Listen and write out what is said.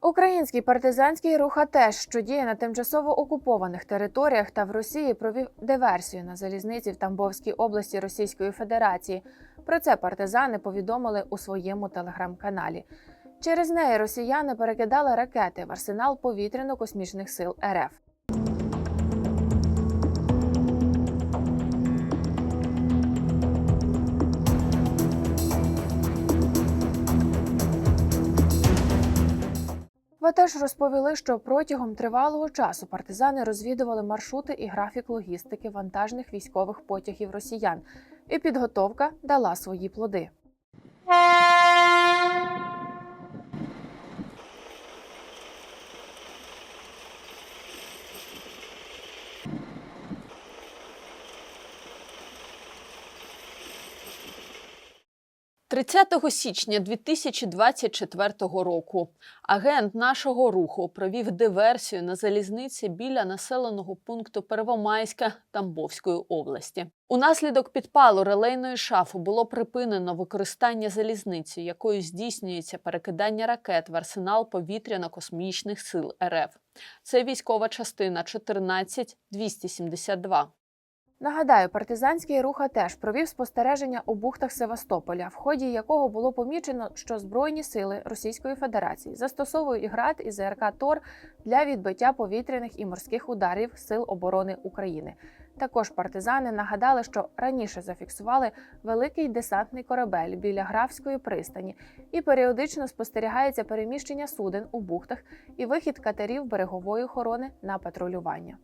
Український партизанський рух АТЕШ, що діє на тимчасово окупованих територіях та в Росії, провів диверсію на залізниці в Тамбовській області Російської Федерації. Про це партизани повідомили у своєму телеграм-каналі. Через неї росіяни перекидали ракети в арсенал повітряно-космічних сил РФ. В теж розповіли, що протягом тривалого часу партизани розвідували маршрути і графік логістики вантажних військових потягів росіян, і підготовка дала свої плоди. – 30 січня 2024 року агент нашого руху провів диверсію на залізниці біля населеного пункту Первомайська Тамбовської області. Унаслідок підпалу релейної шафи було припинено використання залізниці, якою здійснюється перекидання ракет в арсенал повітряно-космічних сил РФ. Це військова частина 14272. Нагадаю, партизанський рух АТЕШ провів спостереження у бухтах Севастополя, в ході якого було помічено, що Збройні сили Російської Федерації застосовують град і ЗРК ТОР для відбиття повітряних і морських ударів Сил оборони України. Також партизани нагадали, що раніше зафіксували великий десантний корабель біля Графської пристані, і періодично спостерігається переміщення суден у бухтах і вихід катерів берегової охорони на патрулювання.